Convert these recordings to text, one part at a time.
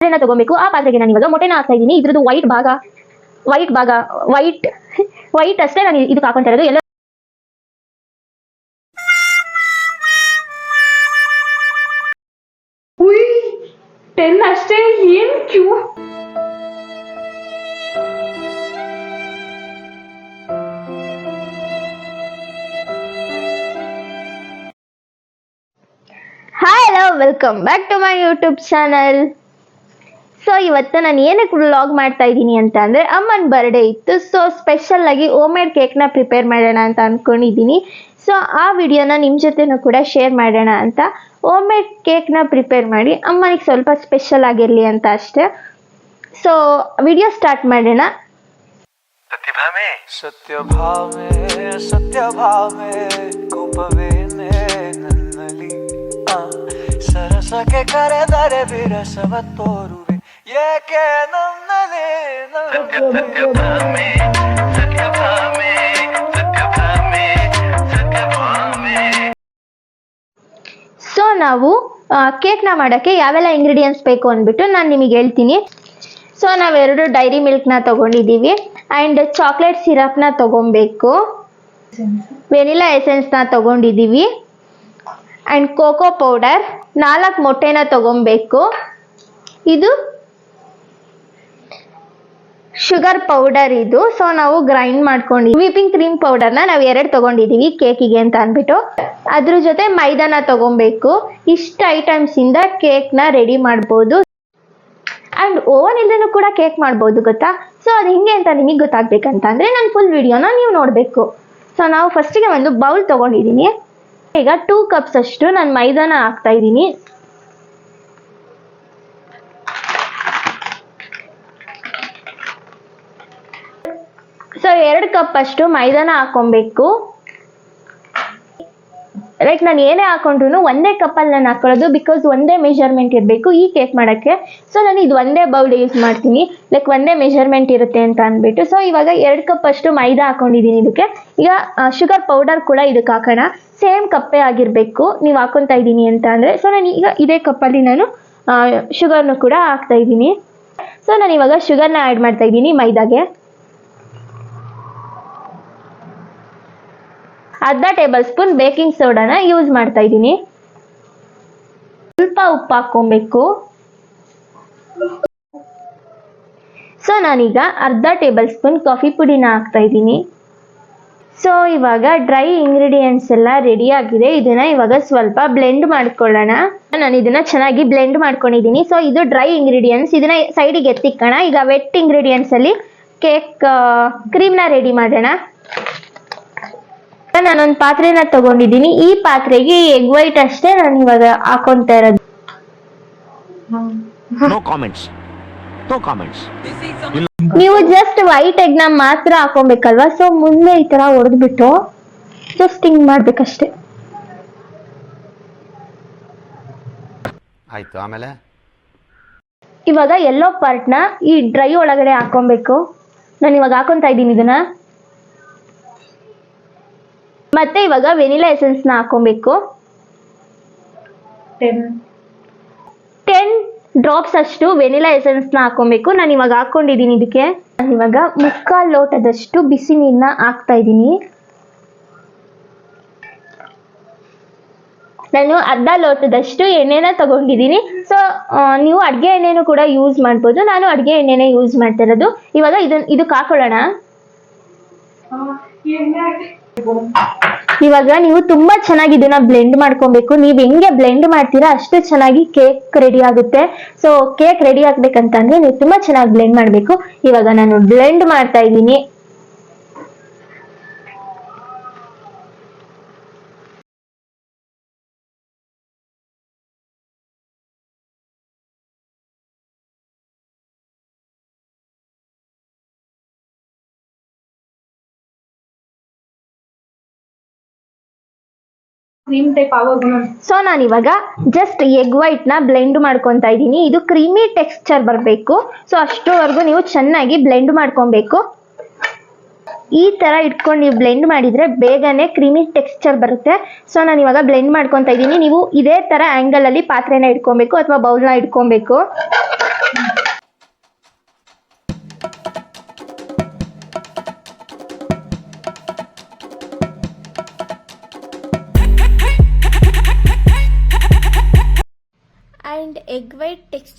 ಪಾತ್ರೆನ ತಗೊಬೇಕು? ಆ ಪಾತ್ರೆಗೆ ನಾನು ಇವಾಗ ಮೊಟ್ಟೆನ ಹಾಕ್ತಾ ಇದ್ದೀನಿ. ಇದ್ರದ್ದು ವೈಟ್ ಭಾಗ ವೈಟ್ ಭಾಗ ವೈಟ್ ವೈಟ್ ಅಷ್ಟೇ ನಾನು ಇದಕ್ಕೆ ಹಾಕೊಂತ ಇರೋದು. ಎಲ್ಲ ಉಯ್ ಟೆನ್ ಅಷ್ಟೇ? ಏನ್ Q? Hi hello welcome back to my YouTube channel so ಇವತ್ತು ನಾನು ಏನಕ್ಕೆ ವ್ಲಾಗ್ ಮಾಡ್ತಾ ಇದ್ದೀನಿ ಅಂತ ಅಂದರೆ ಅಮ್ಮನ ಬರ್ಡೇ ಇತ್ತು. ಸೊ ಸ್ಪೆಷಲ್ ಆಗಿ ಮೇಡ್ ಕೇಕ್ನ ಪ್ರಿಪೇರ್ ಮಾಡೋಣ ಅಂತ ಅಂದ್ಕೊಂಡಿದ್ದೀನಿ ಸೊ ಆ ವಿಡಿಯೋನ ನಿಮ್ಮ ಜೊತೆನೂ ಕೂಡ ಶೇರ್ ಮಾಡೋಣ ಅಂತ ಓಮೇಡ್ ಕೇಕ್ನ ಪ್ರಿಪೇರ್ ಮಾಡಿ ಅಮ್ಮನಿಗೆ ಸ್ವಲ್ಪ ಸ್ಪೆಷಲ್ ಆಗಿರಲಿ ಅಂತ ಅಷ್ಟೇ. ಸೊ ವಿಡಿಯೋ ಸ್ಟಾರ್ಟ್ ಮಾಡೋಣ. ಸರಸಕ್ಕೆ ಕರೆದರೆ ಬಿರಸವ ತೋರು ಯಾಕೆ ಸೊ ನಾವು ಕೇಕ್ನ ಮಾಡೋಕ್ಕೆ ಯಾವೆಲ್ಲ ಇಂಗ್ರೀಡಿಯೆಂಟ್ಸ್ ಬೇಕು ಅಂದ್ಬಿಟ್ಟು ನಾನು ನಿಮಗೆ ಹೇಳ್ತೀನಿ. ಸೊ ನಾವೆರಡು ಡೈರಿ ಮಿಲ್ಕ್ನ ತೊಗೊಂಡಿದ್ದೀವಿ ಆ್ಯಂಡ್ ಚಾಕ್ಲೇಟ್ ಸಿರಪ್ನ ತೊಗೊಬೇಕು. ವೆನಿಲಾ ಎಸೆನ್ಸ್ನ ತೊಗೊಂಡಿದ್ದೀವಿ ಆ್ಯಂಡ್ ಕೋಕೋ ಪೌಡರ್ ನಾಲ್ಕು ಮೊಟ್ಟೆನ ತಗೊಬೇಕು. ಇದು ಶುಗರ್ ಪೌಡರ್ ಇದು. ಸೊ ನಾವು ಗ್ರೈಂಡ್ ಮಾಡ್ಕೊಂಡಿದ್ವಿ. ವಿಪಿಂಗ್ ಕ್ರೀಮ್ ಪೌಡರ್ನ ನಾವು ಎರಡು ತಗೊಂಡಿದ್ದೀವಿ ಕೇಕಿಗೆ ಅಂತ ಅಂದ್ಬಿಟ್ಟು ಅದ್ರ ಜೊತೆ ಮೈದಾನ ತಗೊಬೇಕು. ಇಷ್ಟು ಐಟಮ್ಸಿಂದ ಕೇಕ್ನ ರೆಡಿ ಮಾಡ್ಬೋದು. ಅಂಡ್ ಓವನ್ ಇಲ್ಲೂ ಕೂಡ ಕೇಕ್ ಮಾಡ್ಬೋದು, ಗೊತ್ತಾ? ಸೊ ಅದು ಹಿಂಗೆ ಅಂತ ನಿಮಗೆ ಗೊತ್ತಾಗ್ಬೇಕಂತ ಅಂದ್ರೆ ನಾನು ಫುಲ್ ವಿಡಿಯೋನ ನೀವು ನೋಡಬೇಕು. ಸೊ ನಾವು ಫಸ್ಟಿಗೆ ಒಂದು ಬೌಲ್ ತಗೊಂಡಿದ್ದೀನಿ ಈಗ ಟೂ ಕಪ್ಸ್ ಅಷ್ಟು ನಾನು ಮೈದಾನ ಹಾಕ್ತಾ ಇದ್ದೀನಿ ಸೊ ಎರಡು ಕಪ್ ಅಷ್ಟು ಮೈದಾನ ಹಾಕೊಬೇಕು ಲೈಕ್ ನಾನು ಏನೇ ಹಾಕೊಂಡ್ರು ಒಂದೇ ಕಪ್ಪಲ್ಲಿ ನಾನು ಹಾಕೊಳ್ಳೋದು ಬಿಕಾಸ್ ಒಂದೇ ಮೆಷರ್ಮೆಂಟ್ ಇರಬೇಕು ಈ ಕೇಕ್ ಮಾಡೋಕ್ಕೆ. ಸೊ ನಾನು ಇದು ಒಂದೇ ಬೌಲ್ ಯೂಸ್ ಮಾಡ್ತೀನಿ. ಲೈಕ್ ಒಂದೇ ಮೆಷರ್ಮೆಂಟ್ ಇರುತ್ತೆ ಅಂತ ಅಂದ್ಬಿಟ್ಟು. ಸೊ ಇವಾಗ ಎರಡು ಕಪ್ ಅಷ್ಟು ಮೈದಾ ಹಾಕೊಂಡಿದ್ದೀನಿ ಇದಕ್ಕೆ. ಈಗ ಶುಗರ್ ಪೌಡರ್ ಕೂಡ ಇದಕ್ಕೆ ಹಾಕೋಣ. ಸೇಮ್ ಕಪ್ಪೇ ಆಗಿರಬೇಕು. ನೀವು ಹಾಕೊತಾ ಇದ್ದೀನಿ ಅಂತ ಅಂದರೆ. ಸೊ ನಾನು ಈಗ ಇದೇ ಕಪ್ಪಲ್ಲಿ ನಾನು ಶುಗರ್ನು ಕೂಡ ಹಾಕ್ತಾ ಇದ್ದೀನಿ. ಸೊ ನಾನು ಇವಾಗ ಶುಗರ್ನ ಆ್ಯಡ್ ಮಾಡ್ತಾ ಇದ್ದೀನಿ ಮೈದಾಗೆ. ಅರ್ಧ ಟೇಬಲ್ ಸ್ಪೂನ್ ಬೇಕಿಂಗ್ ಸೋಡಾನ ಯೂಸ್ ಮಾಡ್ತಾ ಇದ್ದೀನಿ. ಸ್ವಲ್ಪ ಉಪ್ಪು ಹಾಕ್ಕೊಬೇಕು. ಸೊ, ನಾನೀಗ ಅರ್ಧ ಟೇಬಲ್ ಸ್ಪೂನ್ ಕಾಫಿ ಪುಡಿನ ಹಾಕ್ತಾ ಇದ್ದೀನಿ. ಸೊ, ಇವಾಗ ಡ್ರೈ ಇಂಗ್ರೀಡಿಯೆಂಟ್ಸ್ ಎಲ್ಲ ರೆಡಿ ಆಗಿದೆ. ಇದನ್ನ ಇವಾಗ ಸ್ವಲ್ಪ ಬ್ಲೆಂಡ್ ಮಾಡ್ಕೊಳ್ಳೋಣ. ನಾನು ಇದನ್ನ ಚೆನ್ನಾಗಿ ಬ್ಲೆಂಡ್ ಮಾಡ್ಕೊಂಡಿದ್ದೀನಿ. ಸೊ, ಇದು ಡ್ರೈ ಇಂಗ್ರೀಡಿಯೆಂಟ್ಸ್. ಇದನ್ನ ಸೈಡಿಗೆ ಎತ್ತಿಕ್ಕೋಣ. ಈಗ ವೆಟ್ ಇಂಗ್ರೀಡಿಯೆಂಟ್ಸ್ ಅಲ್ಲಿ ಕೇಕ್ ಕ್ರೀಮ್ನ ರೆಡಿ ಮಾಡೋಣ. ನಾನೊಂದು ಪಾತ್ರೆನ ತಗೊಂಡಿದ್ದೀನಿ. ಈ ಪಾತ್ರೆಗೆ ಎಗ್ ವೈಟ್ ಅಷ್ಟೇ ನಾನು ಇವಾಗ ಹಾಕೊಂತ ಇರೋದು. ನೀವು ಜಸ್ಟ್ ವೈಟ್ ಎಗ್ನ ಮಾತ್ರ ಹಾಕೊಬೇಕಲ್ವಾ? ಸೊ ಮುಂದೆ ಈ ತರ ಹೊಡೆದ್ಬಿಟ್ಟು ಜಸ್ಟ್ ಹಿಂಗ್ ಮಾಡ್ಬೇಕಷ್ಟೇ. ಆಯ್ತು ಆಮೇಲೆ? ಇವಾಗ ಎಲ್ಲೋ ನ ಈ ಡ್ರೈ ಒಳಗಡೆ ಹಾಕೊಬೇಕು. ನಾನು ಇವಾಗ ಹಾಕೊಂತ ಇದ್ದೀನಿ ಇದನ್ನ. ಮತ್ತೆ ಇವಾಗ ವೆನಿಲಾ ಎಸೆನ್ಸ್ನ ಹಾಕೊಬೇಕು ಟೆನ್ ಟೆನ್ ಡ್ರಾಪ್ಸ್ ಅಷ್ಟು ವೆನಿಲಾ ಎಸೆನ್ಸ್ನ ಹಾಕೊಬೇಕು ನಾನು ಇವಾಗ ಹಾಕೊಂಡಿದ್ದೀನಿ ಇದಕ್ಕೆ. ನಾನು ಇವಾಗ ಮುಕ್ಕಾಲು ಲೋಟದಷ್ಟು ಬಿಸಿ ನೀರನ್ನ ಹಾಕ್ತಾ ಇದ್ದೀನಿ. ನಾನು ಅರ್ಧ ಲೋಟದಷ್ಟು ಎಣ್ಣೆನ ತಗೊಂಡಿದ್ದೀನಿ. ಸೊ ನೀವು ಅಡುಗೆ ಎಣ್ಣೆನೂ ಕೂಡ ಯೂಸ್ ಮಾಡ್ಬೋದು. ನಾನು ಅಡುಗೆ ಎಣ್ಣೆನೇ ಯೂಸ್ ಮಾಡ್ತಾ ಇರೋದು. ಇವಾಗ ಇದನ್ನ ಇದಕ್ಕೆ ಹಾಕೊಳ್ಳೋಣ. ಇವಾಗ ನೀವು ತುಂಬಾ ಚೆನ್ನಾಗಿ ಇದನ್ನ ಬ್ಲೆಂಡ್ ಮಾಡ್ಕೊಬೇಕು. ನೀವ್ ಹೆಂಗೆ ಬ್ಲೆಂಡ್ ಮಾಡ್ತೀರಾ ಅಷ್ಟು ಚೆನ್ನಾಗಿ ಕೇಕ್ ರೆಡಿ ಆಗುತ್ತೆ. ಸೊ ಕೇಕ್ ರೆಡಿ ಆಗ್ಬೇಕಂತಂದ್ರೆ ನೀವು ತುಂಬಾ ಚೆನ್ನಾಗಿ ಬ್ಲೆಂಡ್ ಮಾಡ್ಬೇಕು. ಇವಾಗ ನಾನು ಬ್ಲೆಂಡ್ ಮಾಡ್ತಾ ಇದ್ದೀನಿ. ಕ್ರೀಮ್ ಟೈಪ್ ಆಗೋದು ಸೊ ನಾನು ಇವಾಗ ಜಸ್ಟ್ ಎಗ್ ವೈಟ್ನ ಬ್ಲೆಂಡ್ ಮಾಡ್ಕೊತಾ ಇದ್ದೀನಿ. ಇದು ಕ್ರೀಮಿ ಟೆಕ್ಸ್ಚರ್ ಬರಬೇಕು. ಸೊ ಅಷ್ಟರವರೆಗೂ ನೀವು ಚೆನ್ನಾಗಿ ಬ್ಲೆಂಡ್ ಮಾಡ್ಕೊಬೇಕು. ಈ ತರ ಇಟ್ಕೊಂಡು ನೀವು ಬ್ಲೆಂಡ್ ಮಾಡಿದ್ರೆ ಬೇಗನೆ ಕ್ರೀಮಿ ಟೆಕ್ಸ್ಚರ್ ಬರುತ್ತೆ. ಸೊ ನಾನು ಇವಾಗ ಬ್ಲೆಂಡ್ ಮಾಡ್ಕೊತಾ ಇದ್ದೀನಿ. ನೀವು ಇದೇ ಥರ ಆ್ಯಂಗಲಲ್ಲಿ ಪಾತ್ರೆನ ಇಟ್ಕೊಬೇಕು ಅಥವಾ ಬೌಲ್ನ ಇಟ್ಕೊಬೇಕು.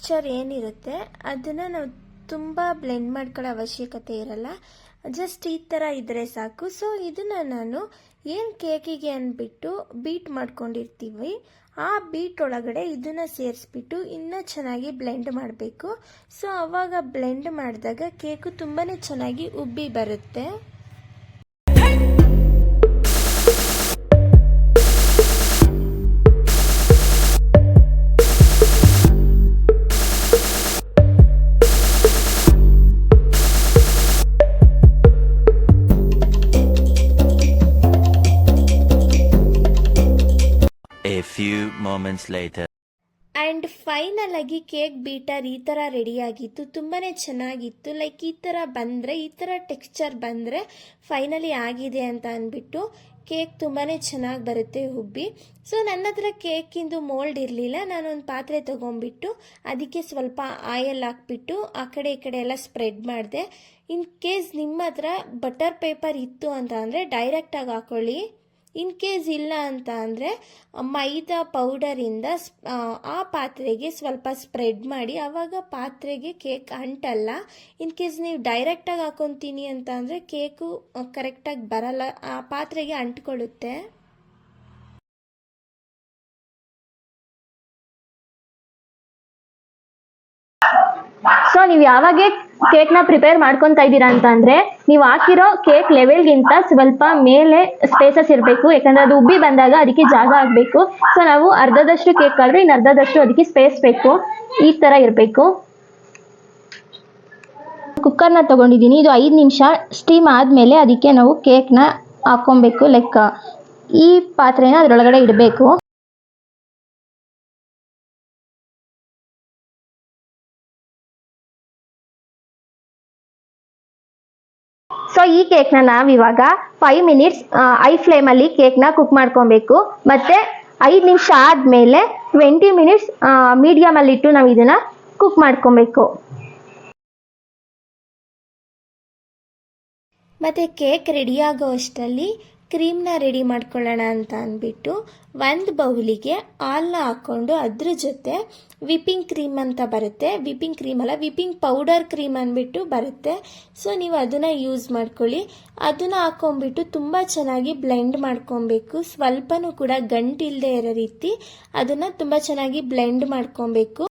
ವೈಟ್ ಟೆಕ್ಸ್ಚರ್ ಏನಿರುತ್ತೆ, ಅದನ್ನು ನಾವು ತುಂಬ ಬ್ಲೆಂಡ್ ಮಾಡ್ಕೊಳ್ಳೋ ಅವಶ್ಯಕತೆ ಇರಲ್ಲ. ಜಸ್ಟ್ ಈ ಥರ ಇದ್ದರೆ ಸಾಕು. ಸೊ ಇದನ್ನು ನಾನು ಏನು ಕೇಕಿಗೆ ಅಂದ್ಬಿಟ್ಟು ಬೀಟ್ ಮಾಡ್ಕೊಂಡಿರ್ತೀವಿ, ಆ ಬೀಟ್ ಒಳಗಡೆ ಇದನ್ನು ಸೇರಿಸ್ಬಿಟ್ಟು ಇನ್ನೂ ಚೆನ್ನಾಗಿ ಬ್ಲೆಂಡ್ ಮಾಡಬೇಕು. ಸೊ ಅವಾಗ ಬ್ಲೆಂಡ್ ಮಾಡಿದಾಗ ಕೇಕು ತುಂಬಾ ಚೆನ್ನಾಗಿ ಉಬ್ಬಿ ಬರುತ್ತೆ. Moments later. ಆ್ಯಂಡ್ ಫೈನಲ್ ಆಗಿ ಕೇಕ್ ಬೀಟರ್ ಈ ಥರ ರೆಡಿಯಾಗಿತ್ತು ತುಂಬಾ ಚೆನ್ನಾಗಿತ್ತು. ಲೈಕ್ ಈ ಥರ ಬಂದರೆ, ಈ ಥರ ಟೆಕ್ಸ್ಚರ್ ಬಂದರೆ ಫೈನಲಿ ಆಗಿದೆ ಅಂತ ಅಂದ್ಬಿಟ್ಟು ಕೇಕ್ ತುಂಬಾ ಚೆನ್ನಾಗಿ ಬರುತ್ತೆ ಹುಬ್ಬಿ. ಸೊ ನನ್ನ ಹತ್ರ ಕೇಕಿಂದು ಮೋಲ್ಡ್ ಇರಲಿಲ್ಲ. ನಾನೊಂದು ಪಾತ್ರೆ ತೊಗೊಂಬಿಟ್ಟು ಅದಕ್ಕೆ ಸ್ವಲ್ಪ ಆಯಲ್ ಹಾಕ್ಬಿಟ್ಟು ಆ ಕಡೆ ಈ ಕಡೆ ಎಲ್ಲ ಸ್ಪ್ರೆಡ್ ಮಾಡಿದೆ. ಇನ್ ಕೇಸ್ ನಿಮ್ಮ ಹತ್ರ ಬಟರ್ ಪೇಪರ್ ಇತ್ತು ಅಂತ ಅಂದರೆ ಡೈರೆಕ್ಟಾಗಿ ಹಾಕೊಳ್ಳಿ. ಇನ್ ಕೇಸ್ ಇಲ್ಲ ಅಂತ ಅಂದರೆ ಮೈದಾ ಪೌಡರಿಂದ ಆ, ಪಾತ್ರೆಗೆ ಸ್ವಲ್ಪ ಸ್ಪ್ರೆಡ್ ಮಾಡಿ ಆವಾಗ ಪಾತ್ರೆಗೆ ಕೇಕ್ ಅಂಟಲ್ಲ. ಇನ್ ಕೇಸ್ ನೀವು ಡೈರೆಕ್ಟಾಗಿ ಹಾಕೊತೀನಿ ಅಂತ ಅಂದರೆ ಕೇಕು ಕರೆಕ್ಟಾಗಿ ಬರಲ್ಲ ಆ ಪಾತ್ರೆಗೆ ಅಂಟ್ಕೊಳ್ಳುತ್ತೆ. ಸೊ ನೀವು ಯಾವಾಗೆ ನ ಪ್ರಿಪೇರ್ ಮಾಡ್ಕೊಂತ ಇದ್ದೀರಾ ಅಂತ ಅಂದ್ರೆ, ನೀವು ಹಾಕಿರೋ ಕೇಕ್ ಲೆವೆಲ್ಗಿಂತ ಸ್ವಲ್ಪ ಮೇಲೆ ಸ್ಪೇಸಸ್ ಇರಬೇಕು. ಯಾಕಂದ್ರೆ ಅದು ಉಬ್ಬಿ ಬಂದಾಗ ಅದಕ್ಕೆ ಜಾಗ ಆಗಬೇಕು. ಸೊ ನಾವು ಅರ್ಧದಷ್ಟು ಕೇಕ್ ಕಳೆದ್ರೆ ಇನ್ನು ಅರ್ಧದಷ್ಟು ಅದಕ್ಕೆ ಸ್ಪೇಸ್ ಬೇಕು. ಈ ತರ ಇರಬೇಕು. ಕುಕ್ಕರ್ನ ತಗೊಂಡಿದ್ದೀನಿ. ಇದು ಐದು ನಿಮಿಷ ಸ್ಟೀಮ್ ಆದಮೇಲೆ ಅದಕ್ಕೆ ನಾವು ಕೇಕ್ನ ಹಾಕೊಬೇಕು ಲೈಕ್ ಈ ಪಾತ್ರೆನ ಅದರೊಳಗಡೆ ಇಡಬೇಕು. ಸೊ ಈ ಕೇಕ್ನ ನಾವು ಇವಾಗ ಫೈವ್ ಮಿನಿಟ್ಸ್ ಐ ಫ್ಲೇಮಲ್ಲಿ ಕೇಕ್ನ ಕುಕ್ ಮಾಡ್ಕೊಬೇಕು. ಮತ್ತೆ ಐದು ನಿಮಿಷ ಆದಮೇಲೆ ಟ್ವೆಂಟಿ ಮಿನಿಟ್ಸ್ ಮೀಡಿಯಮಲ್ಲಿಟ್ಟು ನಾವು ಇದನ್ನ ಕುಕ್ ಮಾಡ್ಕೊಬೇಕು. ಮತ್ತೆ ಕೇಕ್ ರೆಡಿ ಆಗೋ ಅಷ್ಟರಲ್ಲಿ ಕ್ರೀಮ್ನ ರೆಡಿ ಮಾಡ್ಕೊಳ್ಳೋಣ ಅಂತ ಅಂದ್ಬಿಟ್ಟು ಒಂದು ಬೌಲಿಗೆ ಹಾಲನ್ನ ಹಾಕ್ಕೊಂಡು ಅದ್ರ ಜೊತೆ ವಿಪಿಂಗ್ ಕ್ರೀಮ್ ಅಂತ ಬರುತ್ತೆ. ವಿಪಿಂಗ್ ಕ್ರೀಮ್ ಅಲ್ಲ ವಿಪಿಂಗ್ ಪೌಡರ್ ಕ್ರೀಮ್ ಅಂದ್ಬಿಟ್ಟು ಬರುತ್ತೆ. ಸೊ, ನೀವು ಅದನ್ನು ಯೂಸ್ ಮಾಡ್ಕೊಳ್ಳಿ. ಅದನ್ನು ಹಾಕ್ಕೊಂಬಿಟ್ಟು ತುಂಬ ಚೆನ್ನಾಗಿ ಬ್ಲೆಂಡ್ ಮಾಡ್ಕೊಬೇಕು. ಸ್ವಲ್ಪನೂ ಕೂಡ ಗಂಟಿಲ್ಲದೆ ಇರೋ ರೀತಿ ಅದನ್ನು ತುಂಬ ಚೆನ್ನಾಗಿ ಬ್ಲೆಂಡ್ ಮಾಡ್ಕೊಬೇಕು.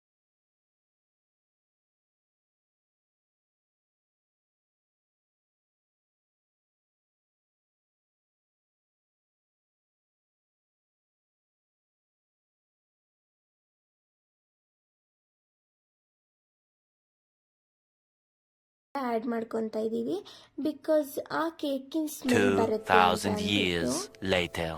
ಆ್ಯಡ್ ಮಾಡ್ಕೊತಾ ಇದ್ದೀವಿ ಬಿಕಾಸ್ ಆ ಕೇಕಿನ ಸ್ಮೆಲ್ ಬರುತ್ತೆ ಅಂತ 2000 ಅಂದ್ಬಿಟ್ಟು. years later.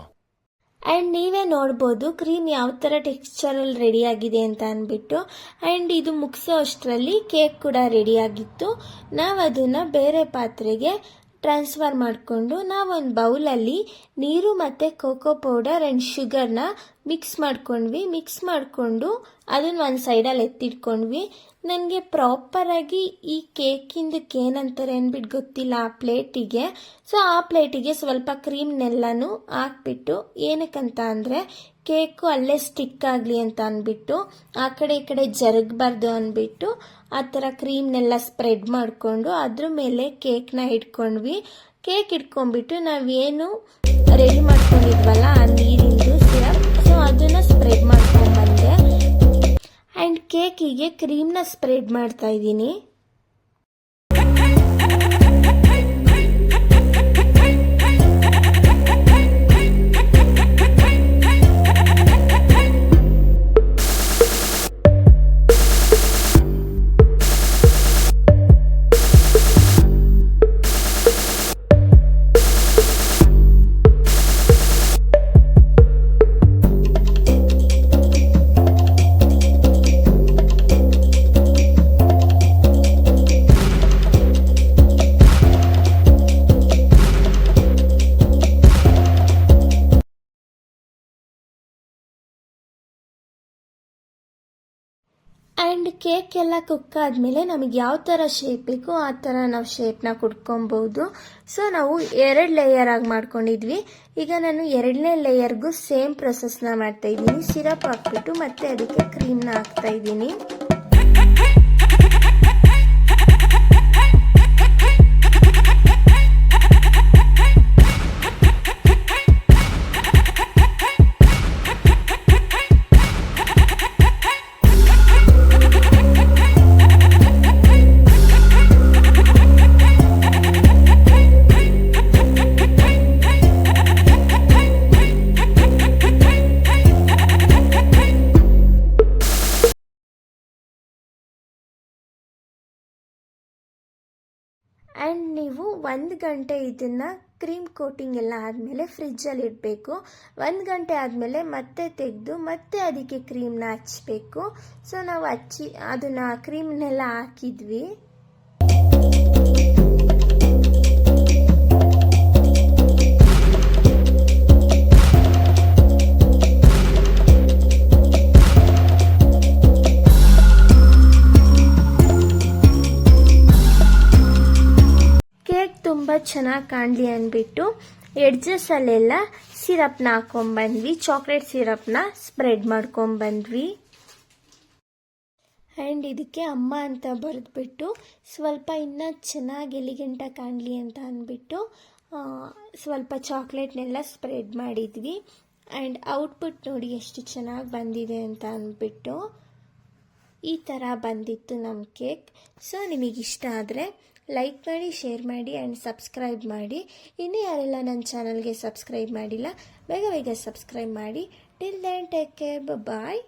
ಆ್ಯಂಡ್ ನೀವೇ ನೋಡ್ಬೋದು ಕ್ರೀಮ್ ಯಾವ ಥರ ಟೆಕ್ಸ್ಚರಲ್ಲಿ ರೆಡಿ ಆಗಿದೆ ಅಂತ ಅಂದ್ಬಿಟ್ಟು ಆ್ಯಂಡ್ ಇದು ಮುಗಿಸೋ ಅಷ್ಟರಲ್ಲಿ ಕೇಕ್ ಕೂಡ ರೆಡಿ ಆಗಿತ್ತು ನಾವು ಅದನ್ನು ಬೇರೆ ಪಾತ್ರೆಗೆ ಟ್ರಾನ್ಸ್ಫರ್ ಮಾಡಿಕೊಂಡು ನಾವೊಂದು ಬೌಲಲ್ಲಿ ನೀರು ಮತ್ತು ಕೋಕೋ ಪೌಡರ್ ಆ್ಯಂಡ್ ಶುಗರ್ನ ಮಿಕ್ಸ್ ಮಾಡ್ಕೊಂಡ್ವಿ. ಮಿಕ್ಸ್ ಮಾಡಿಕೊಂಡು ಅದನ್ನು ಒಂದು ಸೈಡಲ್ಲಿ ಎತ್ತಿಟ್ಕೊಂಡ್ವಿ. ನನಗೆ ಪ್ರಾಪರಾಗಿ ಈ ಕೇಕಿಂದಕ್ಕೆ ಏನಂತಾರೆ ಅಂದ್ಬಿಟ್ಟು ಗೊತ್ತಿಲ್ಲ ಆ ಪ್ಲೇಟಿಗೆ ಸೊ ಆ ಪ್ಲೇಟಿಗೆ ಸ್ವಲ್ಪ ಕ್ರೀಮ್ನೆಲ್ಲನೂ ಹಾಕ್ಬಿಟ್ಟು ಏನಕ್ಕಂತ ಅಂದರೆ ಕೇಕು ಅಲ್ಲೇ ಸ್ಟಿಕ್ ಆಗಲಿ ಅಂತ ಅಂದ್ಬಿಟ್ಟು ಆ ಕಡೆ ಈ ಕಡೆ ಜರುಗಬಾರ್ದು ಅಂದ್ಬಿಟ್ಟು ಆ ಥರ ಕ್ರೀಮ್ನೆಲ್ಲ ಸ್ಪ್ರೆಡ್ ಮಾಡಿಕೊಂಡು ಅದ್ರ ಮೇಲೆ ಕೇಕ್ನ ಇಟ್ಕೊಂಡ್ವಿ. ಕೇಕ್ ಇಟ್ಕೊಂಡ್ಬಿಟ್ಟು ನಾವೇನು ರೆಡಿ ಮಾಡ್ಕೊಂಡಿದ್ವಲ್ಲ ಆ ಸೊ ಅದನ್ನು ಸ್ಪ್ರೆಡ್ ಮಾಡ್ಕೊಂಡು ಬಂದೆ. ಆ್ಯಂಡ್ ಕೇಕಿಗೆ ಕ್ರೀಮ್ನ ಸ್ಪ್ರೆಡ್ ಮಾಡ್ತಾ ಇದ್ದೀನಿ. ಆ್ಯಂಡ್ ಕೇಕ್ ಎಲ್ಲ ಕುಕ್ ಆದಮೇಲೆ ನಮಗೆ ಯಾವ ಥರ ಶೇಪ್ ಬೇಕು ಆ ಥರ ನಾವು ಶೇಪ್ನ ಕುಡ್ಕೊಬೋದು ಸೊ ನಾವು ಎರಡು ಲೇಯರ್ ಆಗಿ ಮಾಡ್ಕೊಂಡಿದ್ವಿ. ಈಗ ನಾನು ಎರಡನೇ ಲೇಯರ್ಗೂ ಸೇಮ್ ಪ್ರೊಸೆಸ್ನ ಮಾಡ್ತಾ ಇದ್ದೀನಿ. ಸಿರಪ್ ಹಾಕ್ಬಿಟ್ಟು ಮತ್ತೆ ಅದಕ್ಕೆ ಕ್ರೀಮ್ನ ಹಾಕ್ತಾ ಆ್ಯಂಡ್ ನೀವು ಒಂದು ಗಂಟೆ ಇದನ್ನು ಕ್ರೀಮ್ ಕೋಟಿಂಗ್ ಎಲ್ಲ ಆದಮೇಲೆ ಫ್ರಿಜ್ಜಲ್ಲಿ ಇಡಬೇಕು. ಒಂದು ಗಂಟೆ ಆದಮೇಲೆ ಮತ್ತೆ ತೆಗೆದು, ಮತ್ತೆ ಅದಕ್ಕೆ ಕ್ರೀಮ್ನ ಹಚ್ಚಬೇಕು ಸೊ ನಾವು ಹಚ್ಚಿ, ಅದನ್ನು ಕ್ರೀಮ್ನೆಲ್ಲ ಹಾಕಿದ್ವಿ. ಚೆನ್ನಾಗಿ ಕಾಣಲಿ ಅಂದ್ಬಿಟ್ಟು ಎಡ್ಜಸ್ಸಲ್ಲೆಲ್ಲ ಸಿರಪ್ನ ಹಾಕೊಂಡ್ಬಂದ್ವಿ ಚಾಕ್ಲೇಟ್ ಸಿರಪ್ನ ಸ್ಪ್ರೆಡ್ ಮಾಡ್ಕೊಂಡ್ಬಂದ್ವಿ ಆ್ಯಂಡ್ ಇದಕ್ಕೆ ಅಮ್ಮ ಅಂತ ಬರೆದ್ಬಿಟ್ಟು ಸ್ವಲ್ಪ ಇನ್ನೂ ಚೆನ್ನಾಗಿ ಎಲಿಗೆಂಟಾಗಿ ಕಾಣಲಿ ಅಂತ ಅಂದ್ಬಿಟ್ಟು ಸ್ವಲ್ಪ ಚಾಕ್ಲೇಟ್ನೆಲ್ಲ ಸ್ಪ್ರೆಡ್ ಮಾಡಿದ್ವಿ. ಆ್ಯಂಡ್ ಔಟ್ಪುಟ್ ನೋಡಿ ಎಷ್ಟು ಚೆನ್ನಾಗಿ ಬಂದಿದೆ ಅಂತ ಅಂದ್ಬಿಟ್ಟು ಈ ಥರ ಬಂದಿತ್ತು ನಮ್ಮ ಕೇಕ್ ಸೊ ನಿಮಗಿಷ್ಟ ಆದರೆ ಲೈಕ್ ಮಾಡಿ ಶೇರ್ ಮಾಡಿ ಆ್ಯಂಡ್ ಸಬ್ಸ್ಕ್ರೈಬ್ ಮಾಡಿ. ಇನ್ನೂ ಯಾರೆಲ್ಲ ನನ್ನ ಚಾನಲ್ಗೆ ಸಬ್ಸ್ಕ್ರೈಬ್ ಮಾಡಿಲ್ಲ, ಬೇಗ ಬೇಗ ಸಬ್ಸ್ಕ್ರೈಬ್ ಮಾಡಿ. Till then take care bye